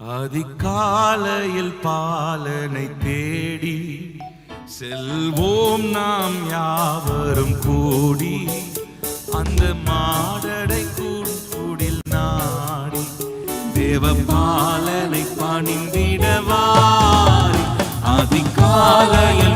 அதிகாலையில் பாலனை தேடி செல்வோம் நாம் யாவரும் கூடி அந்த மாடடை கூடில் நாடி தேவ பாலனை பணிந்திடவாரி. அதிகாலையில்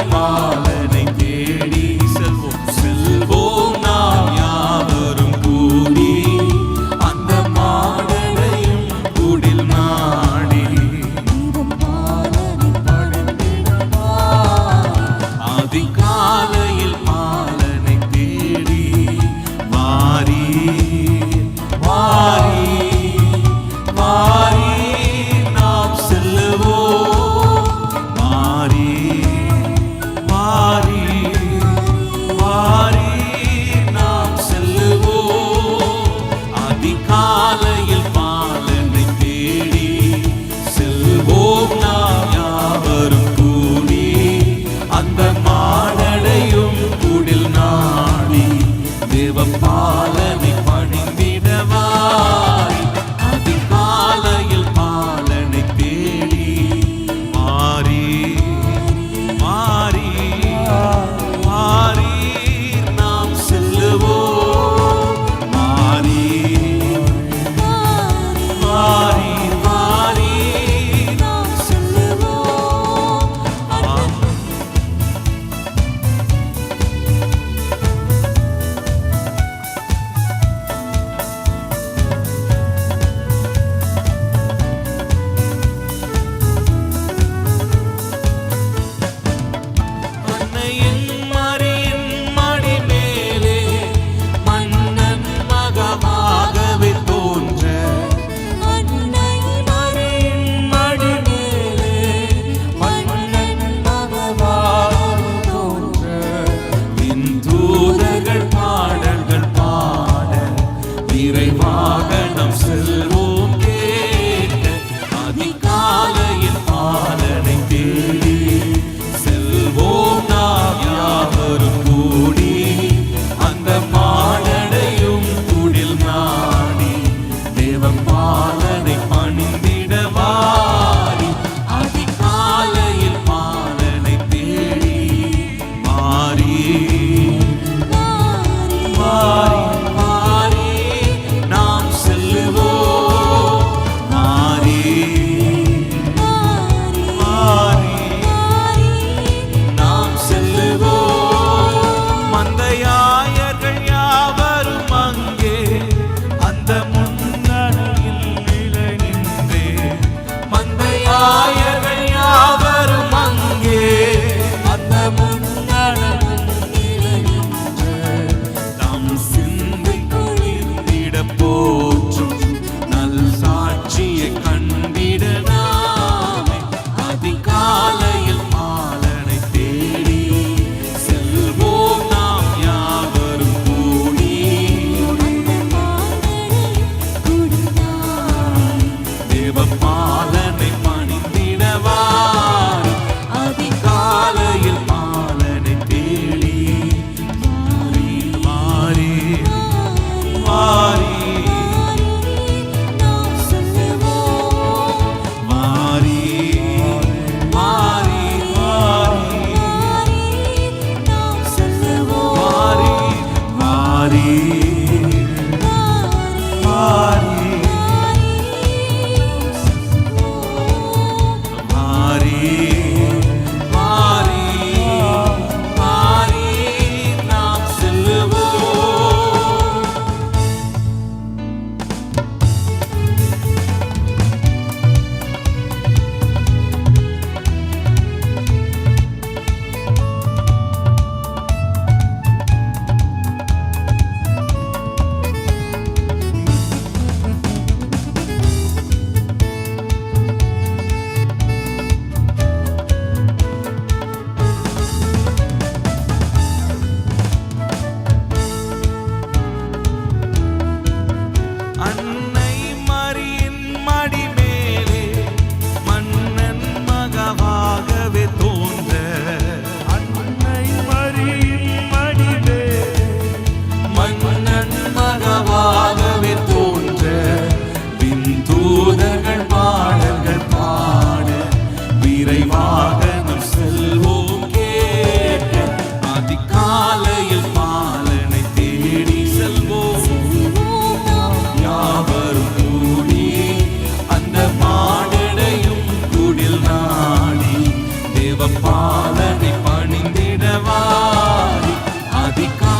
தெய்வம் பாலனின்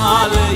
மாலை